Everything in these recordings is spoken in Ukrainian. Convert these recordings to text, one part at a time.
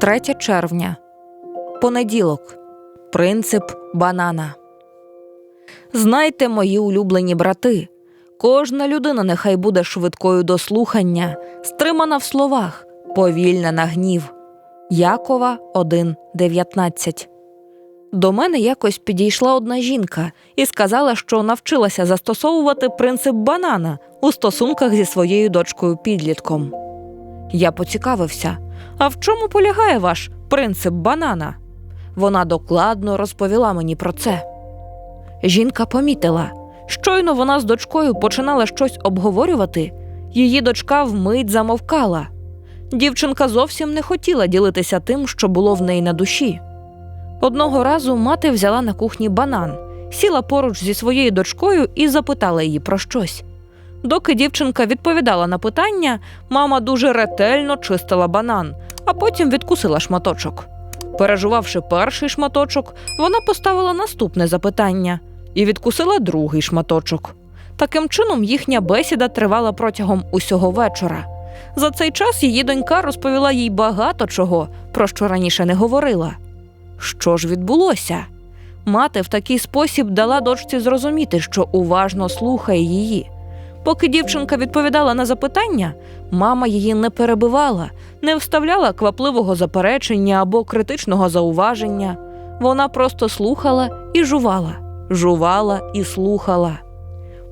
3 червня. Понеділок. Принцип банана. Знайте, мої улюблені брати. Кожна людина нехай буде швидкою до слухання, стримана в словах, повільна на гнів. Якова 1.19 До мене якось підійшла одна жінка і сказала, що навчилася застосовувати принцип банана у стосунках зі своєю дочкою підлітком. Я поцікавився, а в чому полягає ваш принцип банана? Вона докладно розповіла мені про це. Жінка помітила, щойно вона з дочкою починала щось обговорювати, її дочка вмить замовкала. Дівчинка зовсім не хотіла ділитися тим, що було в неї на душі. Одного разу мати взяла на кухні банан, сіла поруч зі своєю дочкою і запитала її про щось. Доки дівчинка відповідала на питання, мама дуже ретельно чистила банан, а потім відкусила шматочок. Пережувавши перший шматочок, вона поставила наступне запитання і відкусила другий шматочок. Таким чином, їхня бесіда тривала протягом усього вечора. За цей час її донька розповіла їй багато чого, про що раніше не говорила. Що ж відбулося? Мати в такий спосіб дала дочці зрозуміти, що уважно слухає її. Поки дівчинка відповідала на запитання, мама її не перебивала, не вставляла квапливого заперечення або критичного зауваження. Вона просто слухала і жувала, жувала і слухала.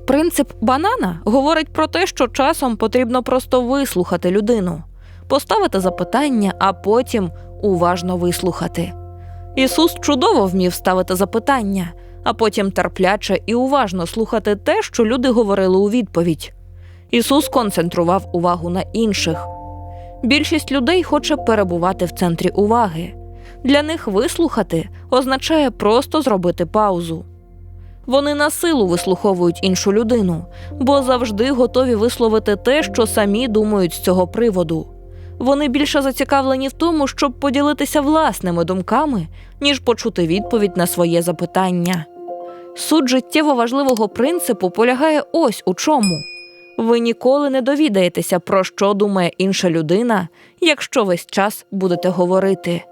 Принцип банана говорить про те, що часом потрібно просто вислухати людину, поставити запитання, а потім уважно вислухати. Ісус чудово вмів ставити запитання, а потім терпляче і уважно слухати те, що люди говорили у відповідь. Ісус концентрував увагу на інших. Більшість людей хоче перебувати в центрі уваги. Для них вислухати означає просто зробити паузу. Вони на силу вислуховують іншу людину, бо завжди готові висловити те, що самі думають з цього приводу. Вони більше зацікавлені в тому, щоб поділитися власними думками, ніж почути відповідь на своє запитання. Суть життєво важливого принципу полягає ось у чому. Ви ніколи не довідаєтеся, про що думає інша людина, якщо весь час будете говорити.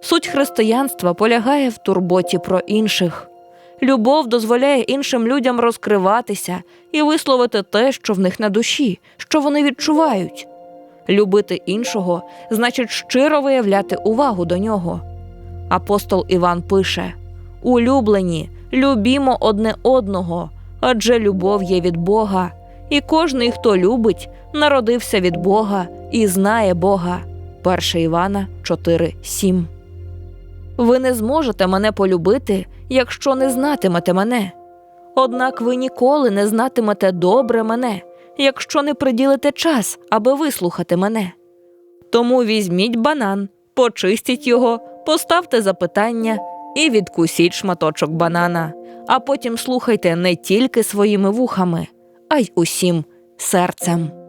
Суть християнства полягає в турботі про інших. Любов дозволяє іншим людям розкриватися і висловити те, що в них на душі, що вони відчувають. Любити іншого значить щиро виявляти увагу до нього. Апостол Іван пише: Улюблені, любімо одне одного, адже любов є від Бога, і кожний, хто любить, народився від Бога і знає Бога. 1 Івана 4,7 Ви не зможете мене полюбити, якщо не знатимете мене. Однак ви ніколи не знатимете добре мене, якщо не приділите час, аби вислухати мене. Тому візьміть банан, почистіть його, поставте запитання і відкусіть шматочок банана, а потім слухайте не тільки своїми вухами, а й усім серцем.